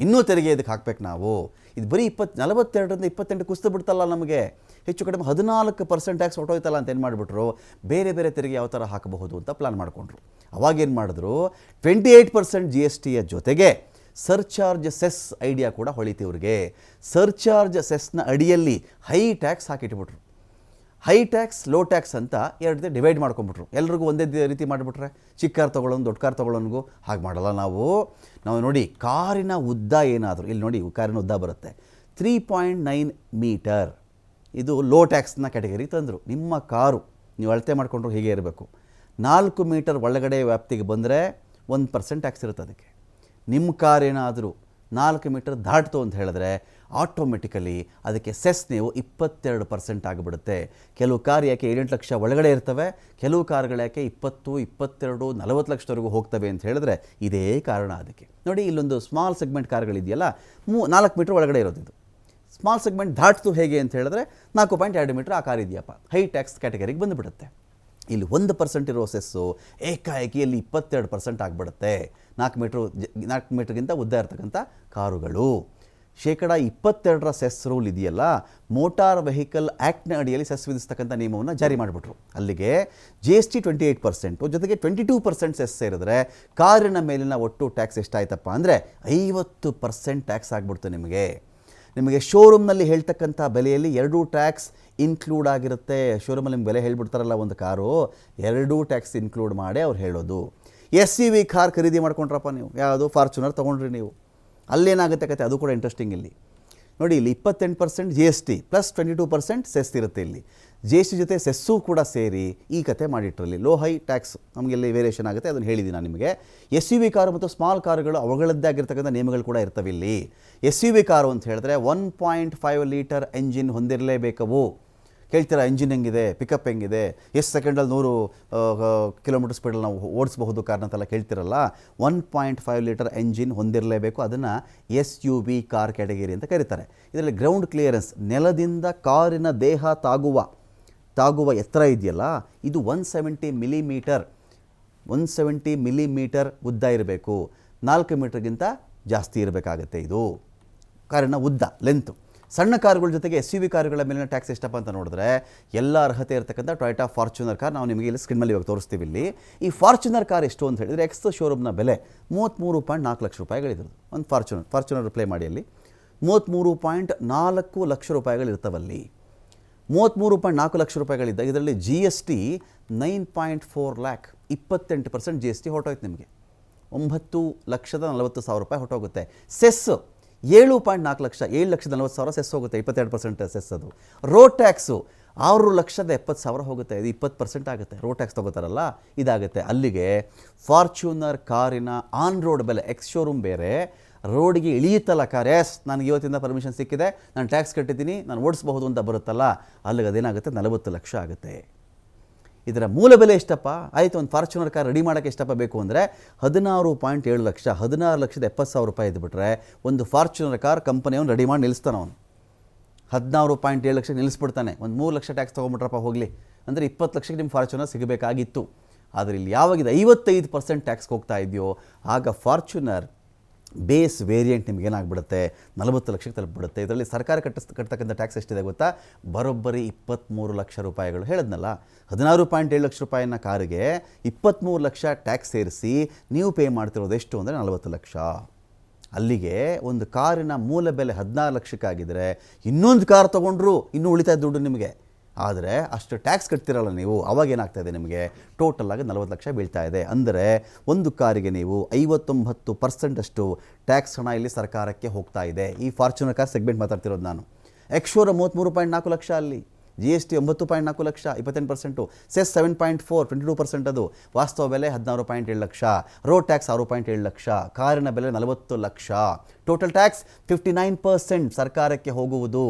ಇನ್ನೂ ತೆರಿಗೆ ಇದಕ್ಕೆ ಹಾಕ್ಬೇಕು ನಾವು? ಇದು ಬರೀ ಇಪ್ಪತ್ತು, ನಲವತ್ತೆರಡರಿಂದ ಇಪ್ಪತ್ತೆಂಟು ಕುಸ್ತು ಬಿಡ್ತಲ್ಲ ನಮಗೆ. ಹೆಚ್ಚು ಕಡಿಮೆ ಹದಿನಾಲ್ಕು ಪರ್ಸೆಂಟ್ ಟ್ಯಾಕ್ಸ್ ಹೊಟ್ಟೋಯ್ತಲ್ಲ ಅಂತ ಏನು ಮಾಡಿಬಿಟ್ರು? ಬೇರೆ ಬೇರೆ ತೆರಿಗೆ ಯಾವ ಥರ ಹಾಕಬಹುದು ಅಂತ ಪ್ಲಾನ್ ಮಾಡಿಕೊಂಡ್ರು. ಅವಾಗೇನು ಮಾಡಿದ್ರು? Twenty eight percent G S ಟಿಯ ಜೊತೆಗೆ ಸರ್ಚಾರ್ಜ್ ಸೆಸ್ ಐಡಿಯಾ ಕೂಡ ಹೊಳಿತು ಇವ್ರಿಗೆ. ಸರ್ಚಾರ್ಜ್ ಸೆಸ್ನ ಅಡಿಯಲ್ಲಿ ಹೈ ಟ್ಯಾಕ್ಸ್ ಹಾಕಿಟ್ಬಿಟ್ರು. ಹೈ ಟ್ಯಾಕ್ಸ್, ಲೋ ಟ್ಯಾಕ್ಸ್ ಅಂತ ಎರಡು ಡಿವೈಡ್ ಮಾಡ್ಕೊಂಬಿಟ್ರು ಎಲ್ರಿಗೂ ಒಂದೇ ರೀತಿ ಮಾಡಿಬಿಟ್ರೆ. ಚಿಕ್ಕ ಕಾರ್ ತೊಗೊಳ್ಳೋನು, ದೊಡ್ಡ ಕಾರ್ ತೊಗೊಳ್ಳೋನಿಗೂ ಹಾಗೆ ಮಾಡಲ್ಲ ನಾವು. ನಾವು ನೋಡಿ, ಕಾರಿನ ಉದ್ದ ಏನಾದರೂ, ಇಲ್ಲಿ ನೋಡಿ, ಕಾರಿನ ಉದ್ದ ಬರುತ್ತೆ. Three point nine metre. ಇದು ಲೋ ಟ್ಯಾಕ್ಸ್ನ ಕ್ಯಾಟಗರಿ ತಂದರು. ನಿಮ್ಮ ಕಾರು, ನೀವು ಅಳತೆ ಮಾಡಿಕೊಂಡ್ರು ಹೀಗೆ ಇರಬೇಕು. ನಾಲ್ಕು ಮೀಟರ್ ಒಳಗಡೆ ವ್ಯಾಪ್ತಿಗೆ ಬಂದರೆ ಒಂದು ಪರ್ಸೆಂಟ್ ಟ್ಯಾಕ್ಸ್ ಇರುತ್ತೆ ಅದಕ್ಕೆ. ನಿಮ್ಮ ಕಾರ್ ಏನಾದರೂ ನಾಲ್ಕು ಮೀಟರ್ ದಾಟ್ತು ಅಂತ ಹೇಳಿದ್ರೆ ಆಟೋಮೆಟಿಕಲಿ ಅದಕ್ಕೆ ಸೆಸ್ ನೀವು ಇಪ್ಪತ್ತೆರಡು ಪರ್ಸೆಂಟ್ ಆಗಿಬಿಡುತ್ತೆ. ಕೆಲವು ಕಾರ್ ಯಾಕೆ ಏಳೆಂಟು ಲಕ್ಷ ಒಳಗಡೆ ಇರ್ತವೆ, ಕೆಲವು ಕಾರ್ಗಳು ಯಾಕೆ ಇಪ್ಪತ್ತು, ಇಪ್ಪತ್ತೆರಡು, ನಲವತ್ತು ಲಕ್ಷದವರೆಗೂ ಹೋಗ್ತವೆ ಅಂತ ಹೇಳಿದ್ರೆ ಇದೇ ಕಾರಣ ಅದಕ್ಕೆ. ನೋಡಿ, ಇಲ್ಲೊಂದು ಸ್ಮಾಲ್ ಸೆಗ್ಮೆಂಟ್ ಕಾರ್ಗಳಿದೆಯಲ್ಲ ಮೂ, ನಾಲ್ಕು ಮೀಟರ್ ಒಳಗಡೆ ಇರೋದು ಇದು. ಸ್ಮಾಲ್ ಸೆಗ್ಮೆಂಟ್ ದಾಟ್ತು ಹೇಗೆ ಅಂತ ಹೇಳಿದ್ರೆ ನಾಲ್ಕು ಪಾಯಿಂಟ್ ಎರಡು ಮೀಟ್ರ್ ಆ ಕಾರ್ ಇದೆಯಪ್ಪ. ಹೈ ಟ್ಯಾಕ್ಸ್ ಕ್ಯಾಟಗರಿಗೆ ಬಂದುಬಿಡುತ್ತೆ. ಇಲ್ಲಿ ಒಂದು ಪರ್ಸೆಂಟ್ ಇರೋ ಸೆಸ್ಸು ಏಕಾಏಕಿ ಅಲ್ಲಿ ಇಪ್ಪತ್ತೆರಡು ಪರ್ಸೆಂಟ್ ಆಗಿಬಿಡುತ್ತೆ. ನಾಲ್ಕು ಮೀಟ್ರ್ ನಾಲ್ಕು ಮೀಟ್ರ್ಗಿಂತ ಉದ್ದ ಇರ್ತಕ್ಕಂಥ ಕಾರುಗಳು. ಶೇಕಡ ಇಪ್ಪತ್ತೆರಡರ ಸೆಸ್ ರೂಲ್ ಇದೆಯಲ್ಲ? ಮೋಟಾರ್ ವೆಹಿಕಲ್ ಆ್ಯಕ್ಟ್ನ ಅಡಿಯಲ್ಲಿ ಸೆಸ್ ವಿಧಿಸ್ತಕ್ಕಂಥ ನಿಯಮವನ್ನು ಜಾರಿ ಮಾಡಿಬಿಟ್ರು. ಅಲ್ಲಿಗೆ G S T twenty eight percent ಜೊತೆಗೆ ಟ್ವೆಂಟಿ ಟೂ ಪರ್ಸೆಂಟ್ ಸೆಸ್ ಸೇರಿದ್ರೆ ಕಾರಿನ ಮೇಲಿನ ಒಟ್ಟು ಟ್ಯಾಕ್ಸ್ ಎಷ್ಟಾಯ್ತಪ್ಪ ಅಂದರೆ ಐವತ್ತು ಪರ್ಸೆಂಟ್ ಟ್ಯಾಕ್ಸ್ ಆಗ್ಬಿಡ್ತು ನಿಮಗೆ. ನಿಮಗೆ ಶೋರೂಮ್ನಲ್ಲಿ ಹೇಳ್ತಕ್ಕಂಥ ಬೆಲೆಯಲ್ಲಿ ಎರಡೂ ಟ್ಯಾಕ್ಸ್ ಇನ್ಕ್ಲೂಡ್ ಆಗಿರುತ್ತೆ. ಶೋರೂಮಲ್ಲಿ ನಿಮ್ಗೆ ಬೆಲೆ ಹೇಳ್ಬಿಡ್ತಾರಲ್ಲ ಒಂದು ಕಾರು, ಎರಡೂ ಟ್ಯಾಕ್ಸ್ ಇನ್ಕ್ಲೂಡ್ ಮಾಡಿ ಅವ್ರು ಹೇಳೋದು. ಎಸ್ ಸಿ ವಿ ಕಾರ್ ಖರೀದಿ ಮಾಡ್ಕೊಂಡ್ರಪ್ಪ ನೀವು. ಯಾವುದು? ಫಾರ್ಚುನರ್ ತೊಗೊಂಡ್ರಿ ನೀವು. ಅಲ್ಲೇನಾಗುತ್ತೆ ಕತೆ? ಅದು ಕೂಡ ಇಂಟ್ರೆಸ್ಟಿಂಗ್ ಇಲ್ಲಿ. ನೋಡಿ, ಇಲ್ಲಿ ಇಪ್ಪತ್ತೆಂಟು percent G S T plus twenty two percent cess ಇರುತ್ತೆ ಇಲ್ಲಿ. ಜಿ ಎಸ್ ಜೊತೆ ಸೆಸ್ಸು ಕೂಡ ಸೇರಿ ಈ ಕತೆ ಮಾಡಿಟ್ಟರಲ್ಲಿ ಲೋ ಹೈ ಟ್ಯಾಕ್ಸ್ ನಮಗೆಲ್ಲಿ ವೇರಿಯೇಷನ್ ಆಗುತ್ತೆ, ಅದನ್ನು ಹೇಳಿದ್ದೀನಿ ನಾನು ನಿಮಗೆ. ಎಸ್ ಯು ವಿ ಕಾರು ಮತ್ತು ಸ್ಮಾಲ್ ಕಾರುಗಳು ಅವುಗಳದ್ದೇ ಆಗಿರ್ತಕ್ಕಂಥ ನಿಯಮಗಳು ಕೂಡ ಇರ್ತವೆ ಇಲ್ಲಿ ಎಸ್ ಯು ವಿ ಕಾರು ಅಂತ ಹೇಳಿದ್ರೆ one point five litre engine ಹೊಂದಿರಲೇಬೇಕವು. ಕೇಳ್ತೀರಾ ಎಂಜಿನ್ ಹೆಂಗಿದೆ, ಪಿಕಪ್ ಹೆಂಗಿದೆ, ಎಷ್ಟು ಸೆಕೆಂಡಲ್ಲಿ ನೂರು ಕಿಲೋಮೀಟರ್ ಸ್ಪೀಡಲ್ಲಿ ನಾವು ಓಡಿಸಬಹುದು ಕಾರಣ ಅಂತೆಲ್ಲ ಕೇಳ್ತಿರಲ್ಲ. One point five litre engine ಹೊಂದಿರಲೇಬೇಕು, ಅದನ್ನು S U V car category ಅಂತ ಕರೀತಾರೆ. ಇದರಲ್ಲಿ ಗ್ರೌಂಡ್ ಕ್ಲಿಯರೆನ್ಸ್, ನೆಲದಿಂದ ಕಾರಿನ ದೇಹ ತಾಗುವ. ತಾಗುವ ಎತ್ತರ ಇದೆಯಲ್ಲ, ಇದು one seventy millimetre one seventy millimetre ಉದ್ದ ಇರಬೇಕು. ನಾಲ್ಕು ಮೀಟರ್ಗಿಂತ ಜಾಸ್ತಿ ಇರಬೇಕಾಗತ್ತೆ ಇದು. ಕಾರಣ ಉದ್ದ ಲೆಂತು ಸಣ್ಣ ಕಾರುಗಳ ಜೊತೆಗೆ ಎಸ್ ಯು ವಿ ಕಾರುಗಳ ಮೇಲಿನ ಟ್ಯಾಕ್ಸ್ ಎಷ್ಟಪ್ಪ ಅಂತ ನೋಡಿದ್ರೆ, ಎಲ್ಲ ಅರ್ಹತೆ ಇರತಕ್ಕಂಥ ಟೊಯೋಟಾ ಫಾರ್ಚುನರ್ ಕಾರ್ ನಾವು ನಿಮಗೆ ಇಲ್ಲಿ ಸ್ಕ್ರೀನ್ ಮೇಲೆ ಇವಾಗ ತೋರಿಸ್ತೀವಿ ಇಲ್ಲಿ. ಈ ಫಾರ್ಚುನರ್ ಕಾರ್ ಎಷ್ಟು ಅಂತ ಹೇಳಿದರೆ ಎಕ್ಸ್ ಶೋರೂಮ್ನ ಬೆಲೆ ಮೂವತ್ತ್ಮೂರು ಪಾಯಿಂಟ್ ನಾಲ್ಕು ಲಕ್ಷ ರೂಪಾಯಿಗಳಿದ್ರು ಒಂದು ಫಾರ್ಚುನರ್ ಫಾರ್ಚುನರ್ ಪ್ಲೇ ಮಾಡಿ ಅಲ್ಲಿ. ಮೂವತ್ತ್ಮೂರು ಪಾಯಿಂಟ್ ನಾಲ್ಕು ಲಕ್ಷ ರೂಪಾಯಿಗಳಿರ್ತವಲ್ಲಿ ಮೂವತ್ತ್ಮೂರು ಪಾಯಿಂಟ್ ನಾಲ್ಕು ಲಕ್ಷ ರೂಪಾಯಿಗಳಿದ್ದ. ಇದರಲ್ಲಿ G S T nine point four lakh ಇಪ್ಪತ್ತೆಂಟು ಪರ್ಸೆಂಟ್ ಜಿ ಎಸ್ ಟಿ ಹೊರಟೋಯ್ತು ನಿಮಗೆ. ಒಂಬತ್ತು ಲಕ್ಷದ ನಲವತ್ತು ಸಾವಿರ ರೂಪಾಯಿ ಹೊರಟೋಗುತ್ತೆ. ಸೆಸ್ ಏಳು ಪಾಯಿಂಟ್ ನಾಲ್ಕು ಲಕ್ಷ, ಏಳು ಲಕ್ಷದ ನಲವತ್ತು ಸಾವಿರ ಸೆಸ್ ಹೋಗುತ್ತೆ, ಇಪ್ಪತ್ತೆರಡು ಪರ್ಸೆಂಟ್ ಸೆಸ್ ಅದು. ರೋಡ್ ಟ್ಯಾಕ್ಸು ಆರು ಲಕ್ಷದ ಎಪ್ಪತ್ತು ಸಾವಿರ ಹೋಗುತ್ತೆ, ಇದು ಇಪ್ಪತ್ತು ಪರ್ಸೆಂಟ್ ಆಗುತ್ತೆ. ರೋಡ್ ಟ್ಯಾಕ್ಸ್ ತೊಗೋತಾರಲ್ಲ, ಇದಾಗುತ್ತೆ. ಅಲ್ಲಿಗೆ ಫಾರ್ಚೂನರ್ ಕಾರಿನ ಆನ್ ರೋಡ್ ಬೆಲೆ ಎಕ್ಸ್ ಶೋರೂಮ್ ಬೇರೆ ರೋಡಿಗೆ ಇಳಿಯುತ್ತಲ್ಲ ಕಾರ್ ಎಸ್ ನನಗೆ ಇವತ್ತಿಂದ ಪರ್ಮಿಷನ್ ಸಿಕ್ಕಿದೆ, ನಾನು ಟ್ಯಾಕ್ಸ್ ಕಟ್ಟಿದ್ದೀನಿ, ನಾನು ಓಡಿಸ್ಬಹುದು ಅಂತ ಬರುತ್ತಲ್ಲ, ಅಲ್ಲಿಗೆ ಅದೇನಾಗುತ್ತೆ? ನಲವತ್ತು ಲಕ್ಷ ಆಗುತ್ತೆ. ಇದರ ಮೂಲ ಬೆಲೆ ಎಷ್ಟಪ್ಪ? ಆಯಿತು, ಒಂದು ಫಾರ್ಚುನರ್ ಕಾರ್ ರೆಡಿ ಮಾಡೋಕ್ಕೆ ಎಷ್ಟಪ್ಪ ಬೇಕು ಅಂದರೆ, ಹದಿನಾರು ಪಾಯಿಂಟ್ ಏಳು ಲಕ್ಷ, ಹದಿನಾರು ಲಕ್ಷದ ಎಪ್ಪತ್ತು ಸಾವಿರ ರೂಪಾಯಿ ಇದ್ಬಿಟ್ರೆ, ಒಂದು ಫಾರ್ಚುನರ್ ಕಾರ್ ಕಂಪನಿಯವನು ರೆಡಿ ಮಾಡಿ ನಿಲ್ಲಿಸ್ತಾನೆ ಅವನು. ಹದಿನಾರು ಪಾಯಿಂಟ್ ಏಳು ಲಕ್ಷ ನಿಲ್ಲಿಸ್ಬಿಡ್ತಾನೆ. ಒಂದು ಮೂರು ಲಕ್ಷ ಟ್ಯಾಕ್ಸ್ ತೊಗೊಂಬಿಟ್ರಪ್ಪ ಹೋಗಲಿ. ಅಂದರೆ ಇಪ್ಪತ್ತು ಲಕ್ಷಕ್ಕೆ ನಿಮ್ಮ ಫಾರ್ಚುನರ್ ಸಿಗಬೇಕಾಗಿತ್ತು. ಆದರೆ ಇಲ್ಲಿ ಯಾವಾಗಿದೆ ಐವತ್ತೈದು ಪರ್ಸೆಂಟ್ ಟ್ಯಾಕ್ಸ್ಗೆ ಹೋಗ್ತಾ ಇದೆಯೋ, ಆಗ ಫಾರ್ಚುನರ್ ಬೇಸ್ ವೇರಿಯಂಟ್ ನಿಮ್ಗೆ ಏನಾಗ್ಬಿಡುತ್ತೆ? ನಲವತ್ತು ಲಕ್ಷಕ್ಕೆ ತಲುಪಿಬಿಡುತ್ತೆ. ಇದರಲ್ಲಿ ಸರ್ಕಾರ ಕಟ್ಟಿಸ್, ಕಟ್ತಕ್ಕಂಥ ಟ್ಯಾಕ್ಸ್ ಎಷ್ಟಿದೆ ಗೊತ್ತಾ? ಬರೋಬ್ಬರಿ ಇಪ್ಪತ್ತ್ಮೂರು ಲಕ್ಷ ರೂಪಾಯಿಗಳು ಹೇಳಿದ್ನಲ್ಲ. ಹದಿನಾರು ಪಾಯಿಂಟ್ ಏಳು ಲಕ್ಷ ರೂಪಾಯಿನ ಕಾರಿಗೆ ಇಪ್ಪತ್ತ್ಮೂರು ಲಕ್ಷ ಟ್ಯಾಕ್ಸ್ ಸೇರಿಸಿ ನೀವು ಪೇ ಮಾಡ್ತಿರೋದು ಎಷ್ಟು ಅಂದರೆ ನಲವತ್ತು ಲಕ್ಷ. ಅಲ್ಲಿಗೆ ಒಂದು ಕಾರಿನ ಮೂಲ ಬೆಲೆ ಹದಿನಾರು ಲಕ್ಷಕ್ಕಾಗಿದ್ದರೆ ಇನ್ನೊಂದು ಕಾರ್ ತೊಗೊಂಡ್ರು ಇನ್ನೂ ಉಳಿತಾಯ ದುಡ್ಡು ನಿಮಗೆ. ಆದರೆ ಅಷ್ಟು ಟ್ಯಾಕ್ಸ್ ಕಟ್ತಿರಲ್ಲ ನೀವು, ಅವಾಗ ಏನಾಗ್ತಾ ಇದೆ ನಿಮಗೆ? ಟೋಟಲ್ ಆಗಿ ನಲವತ್ತು ಲಕ್ಷ ಬೀಳ್ತಾ ಇದೆ. ಅಂದರೆ ಒಂದು ಕಾರಿಗೆ ನೀವು ಐವತ್ತೊಂಬತ್ತು ಪರ್ಸೆಂಟಷ್ಟು ಟ್ಯಾಕ್ಸ್ ಹಣ ಇಲ್ಲಿ ಸರ್ಕಾರಕ್ಕೆ ಹೋಗ್ತಾ ಇದೆ. ಈ ಫಾರ್ಚುನರ್ ಕಾರ್ ಸೆಗ್ಮೆಂಟ್ ಮಾತಾಡ್ತಿರೋದು ನಾನು. ಎಕ್ಶೋರ ಮೂವತ್ತ್ಮೂರು ಪಾಯಿಂಟ್ ನಾಲ್ಕು ಲಕ್ಷ ಅಲ್ಲಿ. ಜಿ ಎಸ್ ಟಿ ಒಂಬತ್ತು ಪಾಯಿಂಟ್ ನಾಲ್ಕು ಲಕ್ಷ, ಇಪ್ಪತ್ತೆಂಟು percent cess seven point four twenty two percent ಅದು. ವಾಸ್ತವ ಬೆಲೆ ಹದಿನಾರು ಪಾಯಿಂಟ್ ಏಳು ಲಕ್ಷ. ರೋಡ್ ಟ್ಯಾಕ್ಸ್ ಆರು ಪಾಯಿಂಟ್ ಏಳು ಲಕ್ಷ. ಕಾರಿನ ಬೆಲೆ ನಲವತ್ತು lakh. Total tax fifty nine percent ಸರ್ಕಾರಕ್ಕೆ ಹೋಗುವುದು.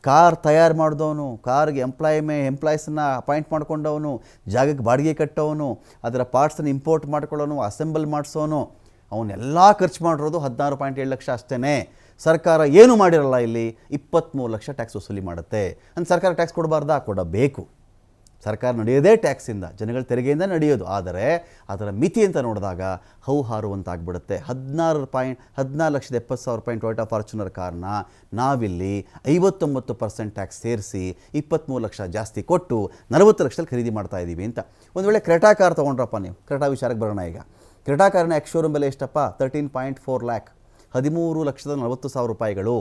ಕಾರ್ ತಯಾರು ಮಾಡಿದವನು, ಕಾರ್ಗೆ ಎಂಪ್ಲಾಯ್ ಮೇ ಎಂಪ್ಲಾಯೀಸನ್ನ ಅಪಾಯಿಂಟ್ ಮಾಡ್ಕೊಂಡವನು, ಜಾಗಕ್ಕೆ ಬಾಡಿಗೆ ಕಟ್ಟೋವನು, ಅದರ ಪಾರ್ಟ್ಸನ್ನು ಇಂಪೋರ್ಟ್ ಮಾಡ್ಕೊಳ್ಳೋನು ಅಸೆಂಬಲ್ ಮಾಡಿಸೋನು, ಅವನ್ನೆಲ್ಲ ಖರ್ಚು ಮಾಡಿರೋದು ಹದಿನಾರು ಪಾಯಿಂಟ್ ಏಳು ಲಕ್ಷ ಅಷ್ಟೇ ಸರ್ಕಾರ ಏನು ಮಾಡಿರಲ್ಲ ಇಲ್ಲಿ ಇಪ್ಪತ್ತ್ಮೂರು ಲಕ್ಷ ಟ್ಯಾಕ್ಸ್ ವಸೂಲಿ ಮಾಡುತ್ತೆ. ಅಂದ್ರೆ ಸರ್ಕಾರ ಟ್ಯಾಕ್ಸ್ ಕೊಡಬಾರ್ದಾ? ಕೊಡಬೇಕು. ಸರ್ಕಾರ ನಡೆಯೋದೇ ಟ್ಯಾಕ್ಸಿಂದ, ಜನಗಳ ತೆರಿಗೆಯಿಂದ ನಡೆಯೋದು. ಆದರೆ ಅದರ ಮಿತಿ ಅಂತ ನೋಡಿದಾಗ ಹೌಹಾರುವಂತಾಗ್ಬಿಡುತ್ತೆ ಹದಿನಾರು ಪಾಯಿಂಟ್, ಹದಿನಾರು ಲಕ್ಷದ ಎಪ್ಪತ್ತು ಸಾವಿರ ರೂಪಾಯಿ ಟೊಯೋಟಾ ಫಾರ್ಚುನರ್ ಕಾರ್ನ ನಾವಿಲ್ಲಿ ಐವತ್ತೊಂಬತ್ತು ಪರ್ಸೆಂಟ್ ಟ್ಯಾಕ್ಸ್ ಸೇರಿಸಿ ಇಪ್ಪತ್ತ್ಮೂರು ಲಕ್ಷ ಜಾಸ್ತಿ ಕೊಟ್ಟು ನಲವತ್ತು ಲಕ್ಷದಲ್ಲಿ ಖರೀದಿ ಮಾಡ್ತಾ ಇದ್ದೀವಿ ಅಂತ. ಒಂದು ವೇಳೆ ಕ್ರೆಟಾ ಕಾರ್ ತೊಗೊಂಡ್ರಪ್ಪ ನೀವು, ಕ್ರೆಟಾ ವಿಚಾರಕ್ಕೆ ಬರೋಣ ಈಗ. ಕ್ರೆಟಾ ಕಾರ್ನ ಎಕ್ಸ್ ಶೋರೂಮ್ ಬೆಲೆ ಎಷ್ಟಪ್ಪ? ತರ್ಟೀನ್ ಪಾಯಿಂಟ್ ಫೋರ್ ಲ್ಯಾಕ್ ಹದಿಮೂರು ಲಕ್ಷದ ನಲವತ್ತು ಸಾವಿರ ರೂಪಾಯಿಗಳು.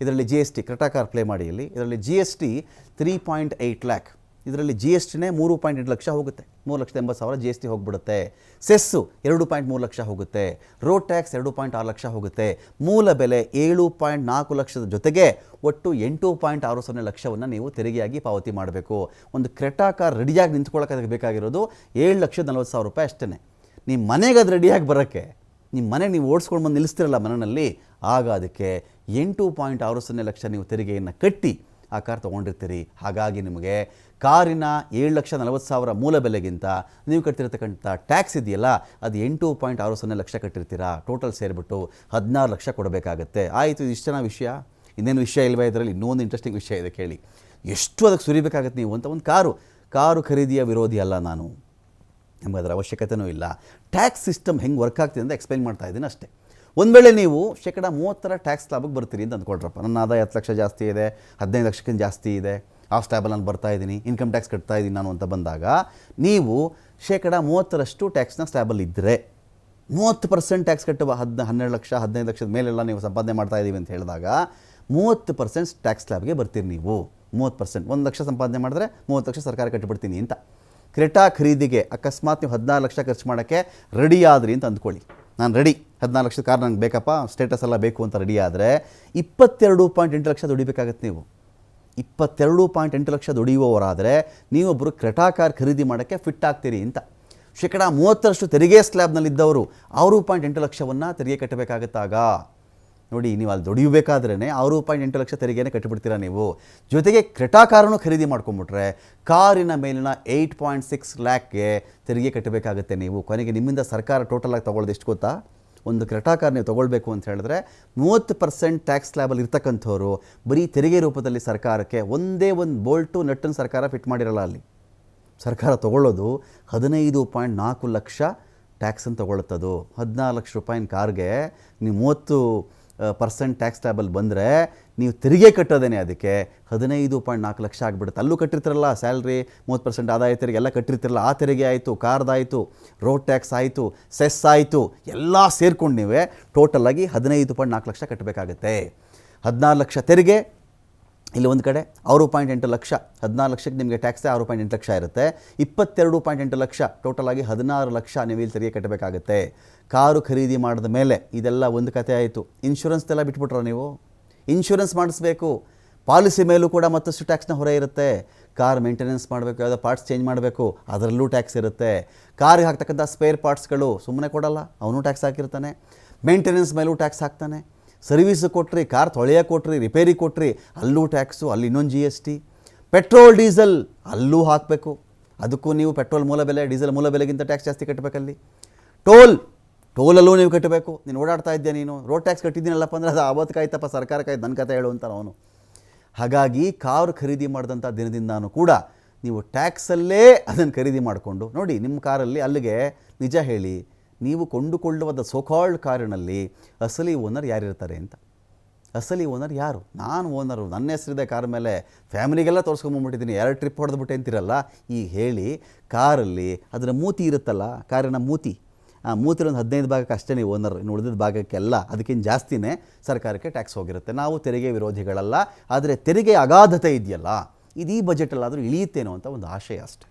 ಇದರಲ್ಲಿ G S T Creta car play ಮಾಡಿ ಇಲ್ಲಿ. ಇದರಲ್ಲಿ G S T three point eight lakh ಇದರಲ್ಲಿ ಜಿ ಎಸ್ ಟಿನೇ ಮೂರು ಪಾಯಿಂಟ್ ಎಂಟು ಲಕ್ಷ ಹೋಗುತ್ತೆ. ಮೂರು ಲಕ್ಷದ ಎಂಬತ್ತು ಸಾವಿರ ಜಿ ಎಸ್ ಟಿ ಹೋಗ್ಬಿಡುತ್ತೆ. ಸೆಸ್ಸು ಎರಡು ಪಾಯಿಂಟ್ ಮೂರು ಲಕ್ಷ ಹೋಗುತ್ತೆ. ರೋಡ್ ಟ್ಯಾಕ್ಸ್ ಎರಡು ಪಾಯಿಂಟ್ ಆರು ಲಕ್ಷ ಹೋಗುತ್ತೆ. ಮೂಲ ಬೆಲೆ ಏಳು ಪಾಯಿಂಟ್ ನಾಲ್ಕು ಲಕ್ಷದ ಜೊತೆಗೆ ಒಟ್ಟು ಎಂಟು ಪಾಯಿಂಟ್ ಆರು ಸೊನ್ನೆ ಲಕ್ಷವನ್ನು ನೀವು ತೆರಿಗೆಯಾಗಿ ಪಾವತಿ ಮಾಡಬೇಕು. ಒಂದು ಕ್ರೆಟಾ ಕಾರ್ ರೆಡಿಯಾಗಿ ನಿಂತ್ಕೊಳ್ಳೋಕೆ ಅದಕ್ಕೆ ಬೇಕಾಗಿರೋದು ಏಳು ಲಕ್ಷದ ನಲ್ವತ್ತು ಸಾವಿರ ರೂಪಾಯಿ ಅಷ್ಟೇ ನಿಮ್ಮ ಮನೆಗೆ ಅದು ರೆಡಿಯಾಗಿ ಬರೋಕ್ಕೆ, ನಿಮ್ಮ ಮನೆ ನೀವು ಓಡಿಸ್ಕೊಂಡು ಬಂದು ನಿಲ್ಲಿಸ್ತಿರಲ್ಲ ಮನೆಯಲ್ಲಿ, ಆಗ ಅದಕ್ಕೆ ಎಂಟು ಪಾಯಿಂಟ್ ಆರು ಸೊನ್ನೆ ಲಕ್ಷ ನೀವು ತೆರಿಗೆಯನ್ನು ಕಟ್ಟಿ ಆ ಕಾರ್ ತೊಗೊಂಡಿರ್ತೀರಿ. ಹಾಗಾಗಿ ನಿಮಗೆ ಕಾರಿನ ಏಳು ಲಕ್ಷ ನಲವತ್ತು ಸಾವಿರ ಮೂಲ ಬೆಲೆಗಿಂತ ನೀವು ಕಟ್ಟಿರತಕ್ಕಂಥ ಟ್ಯಾಕ್ಸ್ ಇದೆಯಲ್ಲ, ಅದು ಎಂಟು ಪಾಯಿಂಟ್ ಆರು ಸೊನ್ನೆ ಲಕ್ಷ ಕಟ್ಟಿರ್ತೀರಾ? ಟೋಟಲ್ ಸೇರಿಬಿಟ್ಟು ಹದಿನಾರು ಲಕ್ಷ ಕೊಡಬೇಕಾಗತ್ತೆ. ಆಯಿತು ಇಷ್ಟನ ವಿಷಯ. ಇನ್ನೇನು ವಿಷಯ ಇಲ್ವಾ ಇದರಲ್ಲಿ? ಇನ್ನೊಂದು ಇಂಟ್ರೆಸ್ಟಿಂಗ್ ವಿಷಯ ಇದೆ ಕೇಳಿ. ಎಷ್ಟು ಅದಕ್ಕೆ ಸುರಿಬೇಕಾಗತ್ತೆ ನೀವು ಅಂತ ಒಂದು ಕಾರು. ಕಾರು ಖರೀದಿಯ ವಿರೋಧಿ ಅಲ್ಲ ನಾನು. ನಮಗೆ ಅದರ ಅವಶ್ಯಕತೆಯೂ ಇಲ್ಲ. ಟ್ಯಾಕ್ಸ್ ಸಿಸ್ಟಮ್ ಹೆಂಗೆ ವರ್ಕ್ ಆಗ್ತಿದೆ ಅಂತ ಎಕ್ಸ್ಪ್ಲೈನ್ ಮಾಡ್ತಾ ಇದ್ದೀನಿ ಅಷ್ಟೇ. ಒಂದು ವೇಳೆ ನೀವು ಶೇಕಡ ಮೂವತ್ತರ ಟ್ಯಾಕ್ಸ್ ಲಾಭಕ್ಕೆ ಬರ್ತೀರಿ ಅಂತ ಅಂದ್ಕೊಳ್ರಪ್ಪ. ನನ್ನ ಆದಾಯ ಹತ್ತು ಲಕ್ಷ ಜಾಸ್ತಿ ಇದೆ, ಹದಿನೈದು ಲಕ್ಷಕ್ಕಿಂತ ಜಾಸ್ತಿ ಇದೆ. ಆ ಸ್ಟ್ಯಾಬಲ್ ನಾನು ಬರ್ತಾ ಇದ್ದೀನಿ ಇನ್ಕಮ್ ಟ್ಯಾಕ್ಸ್ ಕಟ್ತಾ ಇದ್ದೀನಿ ನಾನು ಅಂತ ಬಂದಾಗ, ನೀವು ಶೇಕಡ ಮೂವತ್ತರಷ್ಟು ಟ್ಯಾಕ್ಸ್ನ ಸ್ಟ್ಯಾಬಲ್ ಇದ್ದರೆ ಮೂವತ್ತು ಪರ್ಸೆಂಟ್ ಟ್ಯಾಕ್ಸ್ ಕಟ್ಟುವ ಹದ್ ಹನ್ನೆರಡು ಲಕ್ಷ, ಹದಿನೈದು ಲಕ್ಷದ ಮೇಲೆಲ್ಲ ನೀವು ಸಂಪಾದನೆ ಮಾಡ್ತಾ ಇದ್ದೀವಿ ಅಂತ ಹೇಳಿದಾಗ, ಮೂವತ್ತು ಪರ್ಸೆಂಟ್ ಟ್ಯಾಕ್ಸ್ ಸ್ಲ್ಯಾಬ್ಗೆ ಬರ್ತೀರಿ ನೀವು. ಮೂವತ್ತು ಪರ್ಸೆಂಟ್ ಒಂದು ಲಕ್ಷ ಸಂಪಾದನೆ ಮಾಡಿದ್ರೆ ಮೂವತ್ತು ಲಕ್ಷ ಸರ್ಕಾರ ಕಟ್ಟಿಬಿಡ್ತೀನಿ ಅಂತ. ಕ್ರೆಟಾ ಖರೀದಿಗೆ ಅಕಸ್ಮಾತ್ ನೀವು ಹದಿನಾರು ಲಕ್ಷ ಖರ್ಚು ಮಾಡೋಕ್ಕೆ ರೆಡಿ ಆದ್ರಿ ಅಂತ ಅಂದ್ಕೊಳ್ಳಿ. ನಾನು ರೆಡಿ ಹದಿನಾರು ಲಕ್ಷದ ಕಾರ್ ನಂಗೆ ಬೇಕಪ್ಪ ಸ್ಟೇಟಸ್ ಎಲ್ಲ ಬೇಕು ಅಂತ ರೆಡಿ ಆದರೆ, ಇಪ್ಪತ್ತೆರಡು ಪಾಯಿಂಟ್ ಎಂಟು ಲಕ್ಷ ದುಡಿಬೇಕಾಗತ್ತೆ ನೀವು. ಇಪ್ಪತ್ತೆರಡು ಪಾಯಿಂಟ್ ಎಂಟು ಲಕ್ಷ ದುಡಿಯುವವರಾದರೆ ನೀವೊಬ್ಬರು ಕ್ರೆಟಾ ಕಾರ್ ಖರೀದಿ ಮಾಡೋಕ್ಕೆ ಫಿಟ್ ಆಗ್ತೀರಿ ಅಂತ. ಶೇಕಡ ಮೂವತ್ತರಷ್ಟು ತೆರಿಗೆ ಸ್ಲ್ಯಾಬ್ನಲ್ಲಿದ್ದವರು ಆರು ಪಾಯಿಂಟ್ ಎಂಟು ಲಕ್ಷವನ್ನು ತೆರಿಗೆ ಕಟ್ಟಬೇಕಾಗತ್ತಾಗ ನೋಡಿ ನೀವು ಅಲ್ಲಿ ದುಡಿಯಬೇಕಾದ್ರೇ ಆರು ಪಾಯಿಂಟ್ ಎಂಟು ಲಕ್ಷ ತೆರಿಗೆನೇ ಕಟ್ಟಿಬಿಡ್ತೀರಾ ನೀವು? ಜೊತೆಗೆ ಕ್ರೆಟಾ ಕಾರನ್ನು ಖರೀದಿ ಮಾಡ್ಕೊಂಬಿಟ್ರೆ ಕಾರಿನ ಮೇಲಿನ ಏಯ್ಟ್ ಪಾಯಿಂಟ್ ಸಿಕ್ಸ್ ಲ್ಯಾಕ್ಗೆ ತೆರಿಗೆ ಕಟ್ಟಬೇಕಾಗುತ್ತೆ ನೀವು. ಕೊನೆಗೆ ನಿಮ್ಮಿಂದ ಸರ್ಕಾರ ಟೋಟಲಾಗಿ ತೊಗೊಳ್ಳೋದು ಎಷ್ಟು ಗೊತ್ತಾ? ಒಂದು ಕ್ರೆಟಾ ಕಾರ್ ನೀವು ತೊಗೊಳ್ಬೇಕು ಅಂತ ಹೇಳಿದ್ರೆ ಮೂವತ್ತು ಪರ್ಸೆಂಟ್ ಟ್ಯಾಕ್ಸ್ ಸ್ಲ್ಯಾಬಲ್ಲಿ ಇರ್ತಕ್ಕಂಥವ್ರು ಬರೀ ತೆರಿಗೆ ರೂಪದಲ್ಲಿ ಸರ್ಕಾರಕ್ಕೆ ಒಂದೇ ಒಂದು ಬೋಲ್ಟು ನಟ್ಟನ್ನು ಸರ್ಕಾರ ಫಿಟ್ ಮಾಡಿರಲ್ಲ ಅಲ್ಲಿ. ಸರ್ಕಾರ ತೊಗೊಳ್ಳೋದು ಹದಿನೈದು ಪಾಯಿಂಟ್ ನಾಲ್ಕು ಲಕ್ಷ ಟ್ಯಾಕ್ಸನ್ನು ತೊಗೊಳುತ್ತದು ಹದಿನಾರು ಲಕ್ಷ ರೂಪಾಯಿನ ಕಾರ್ಗೆ ನೀವು ಮೂವತ್ತು ಪರ್ಸೆಂಟ್ ಟ್ಯಾಕ್ಸ್ ಲ್ಯಾಬಲ್ ಬಂದರೆ ನೀವು ತೆರಿಗೆ ಕಟ್ಟೋದೇನೆ ಅದಕ್ಕೆ ಹದಿನೈದು ಪಾಯಿಂಟ್ ನಾಲ್ಕು ಲಕ್ಷ ಆಗಿಬಿಡುತ್ತೆ. ಅಲ್ಲೂ ಕಟ್ಟಿರ್ತಾರಲ್ಲ ಸ್ಯಾಲ್ರಿ, ಮೂವತ್ತು ಪರ್ಸೆಂಟ್ ಆದಾಯ ತೆರಿಗೆ ಎಲ್ಲ ಕಟ್ಟಿರ್ತಿರಲ್ಲ, ಆ ತೆರಿಗೆ ಆಯಿತು ಕಾರ್ದಾಯಿತು ರೋಡ್ ಟ್ಯಾಕ್ಸ್ ಆಯಿತು ಸೆಸ್ ಆಯಿತು, ಎಲ್ಲ ಸೇರ್ಕೊಂಡು ನೀವೇ ಟೋಟಲಾಗಿ ಹದಿನೈದು ಪಾಯಿಂಟ್ ನಾಲ್ಕು ಲಕ್ಷ ಕಟ್ಟಬೇಕಾಗುತ್ತೆ. ಹದಿನಾರು ಲಕ್ಷ ತೆರಿಗೆ, ಇಲ್ಲಿ ಒಂದು ಕಡೆ ಆರು ಪಾಯಿಂಟ್ ಎಂಟು ಲಕ್ಷ, ಹದಿನಾರು ಲಕ್ಷಕ್ಕೆ ನಿಮಗೆ ಟ್ಯಾಕ್ಸೇ ಆರು ಪಾಯಿಂಟ್ ಎಂಟು ಲಕ್ಷ ಇರುತ್ತೆ. ಇಪ್ಪತ್ತೆರಡು ಪಾಯಿಂಟ್ ಎಂಟು ಲಕ್ಷ ಟೋಟಲಾಗಿ ಹದಿನಾರು ಲಕ್ಷ ನೀವು ಇಲ್ಲಿ ತೆರಿಗೆ ಕಟ್ಟಬೇಕಾಗುತ್ತೆ. ಕಾರು ಖರೀದಿ ಮಾಡಿದ ಮೇಲೆ ಇದೆಲ್ಲ ಒಂದು ಕತೆ ಆಯಿತು. ಇನ್ಶೂರೆನ್ಸ್ದೆಲ್ಲ ಬಿಟ್ಬಿಟ್ರ ನೀವು? ಇನ್ಶೂರೆನ್ಸ್ ಮಾಡಿಸ್ಬೇಕು. ಪಾಲಿಸಿ ಮೇಲೂ ಕೂಡ ಮತ್ತಷ್ಟು ಟ್ಯಾಕ್ಸ್ನ ಹೊರೆ ಇರುತ್ತೆ. ಕಾರ್ ಮೇಂಟೆನೆನ್ಸ್ ಮಾಡಬೇಕು, ಯಾವುದೋ ಪಾರ್ಟ್ಸ್ ಚೇಂಜ್ ಮಾಡಬೇಕು, ಅದರಲ್ಲೂ ಟ್ಯಾಕ್ಸ್ ಇರುತ್ತೆ. ಕಾರಿಗೆ ಹಾಕ್ತಕ್ಕಂಥ ಸ್ಪೇರ್ ಪಾರ್ಟ್ಸ್ಗಳು ಸುಮ್ಮನೆ ಕೊಡಲ್ಲ, ಅವನು ಟ್ಯಾಕ್ಸ್ ಹಾಕಿರ್ತಾನೆ. ಮೇಂಟೆನೆನ್ಸ್ ಮೇಲೂ ಟ್ಯಾಕ್ಸ್ ಹಾಕ್ತಾನೆ. ಸರ್ವಿಸ್ ಕೊಟ್ರಿ ಕಾರ್ ತೊಳೆಯೋಕೆ ಕೊಟ್ರಿ ರಿಪೇರಿ ಕೊಟ್ರಿ, ಅಲ್ಲೂ ಟ್ಯಾಕ್ಸು ಅಲ್ಲಿ ಇನ್ನೊಂದು G S T petrol diesel ಅಲ್ಲೂ ಹಾಕಬೇಕು. ಅದಕ್ಕೂ ನೀವು ಪೆಟ್ರೋಲ್ ಮೂಲ ಬೆಲೆ ಡೀಸೆಲ್ ಮೂಲ ಬೆಲೆಗಿಂತ ಟ್ಯಾಕ್ಸ್ ಜಾಸ್ತಿ ಕಟ್ಟಬೇಕಲ್ಲಿ ಟೋಲ್ ಟೋಲಲ್ಲೂ ನೀವು ಕಟ್ಟಬೇಕು, ನೀನು ಓಡಾಡ್ತಾ ಇದ್ದೆ ನೀನು ರೋಡ್ ಟ್ಯಾಕ್ಸ್ ಕಟ್ಟಿದ್ದೀನಲ್ಲಪ್ಪ ಅಂದರೆ ಅದು ಆವತ್ತಕ್ಕಾಯ್ತಪ್ಪ ಸರ್ಕಾರಕ್ಕಾಯ್ತು ನನ್ನ ಕಥೆ ಹೇಳು ಅಂತಾರೆ ಅವನು. ಹಾಗಾಗಿ ಕಾರು ಖರೀದಿ ಮಾಡಿದಂಥ ದಿನದಿಂದಾನು ಕೂಡ ನೀವು ಟ್ಯಾಕ್ಸಲ್ಲೇ ಅದನ್ನು ಖರೀದಿ ಮಾಡಿಕೊಂಡು, ನೋಡಿ ನಿಮ್ಮ ಕಾರಲ್ಲಿ ಅಲ್ಲಿಗೆ ನಿಜ ಹೇಳಿ, ನೀವು ಕೊಂಡುಕೊಳ್ಳುವ ಸೋಕಾಲ್ಡ್ ಕಾರಿನಲ್ಲಿ ಅಸಲಿ ಓನರ್ ಯಾರಿರ್ತಾರೆ ಅಂತ. ಅಸಲಿ ಓನರ್ ಯಾರು? ನಾನು ಓನರು ನನ್ನ ಹೆಸರಿದೆ ಕಾರ್ ಮೇಲೆ, ಫ್ಯಾಮಿಲಿಗೆಲ್ಲ ತೋರಿಸ್ಕೊಂಬಂದ್ಬಿಟ್ಟಿದ್ದೀನಿ ಎರಡು ಟ್ರಿಪ್ ಹೊಡೆದ್ಬಿಟ್ಟೆ ಅಂತಿರಲ್ಲ ಈಗ ಹೇಳಿ ಕಾರಲ್ಲಿ ಅದರ ಮೂತಿ ಇರುತ್ತಲ್ಲ, ಕಾರಿನ ಮೂತಿ. ಒಂದು ಹದಿನೈದು ಭಾಗಕ್ಕೆ ಅಷ್ಟೇ ನೀವು ಓನರ್ ಇನ್ನು ಉಳಿದಿದ್ದ ಭಾಗಕ್ಕೆಲ್ಲ ಅದಕ್ಕಿಂತ ಜಾಸ್ತಿನೇ ಸರ್ಕಾರಕ್ಕೆ ಟ್ಯಾಕ್ಸ್ ಹೋಗಿರುತ್ತೆ. ನಾವು ತೆರಿಗೆ ವಿರೋಧಿಗಳಲ್ಲ, ಆದರೆ ತೆರಿಗೆ ಅಗಾಧತೆ ಇದೆಯಲ್ಲ ಇದು ಈ ಬಜೆಟಲ್ಲಾದರೂ ಇಳಿಯುತ್ತೇನೋ ಅಂತ ಒಂದು ಆಶಯ ಅಷ್ಟೆ.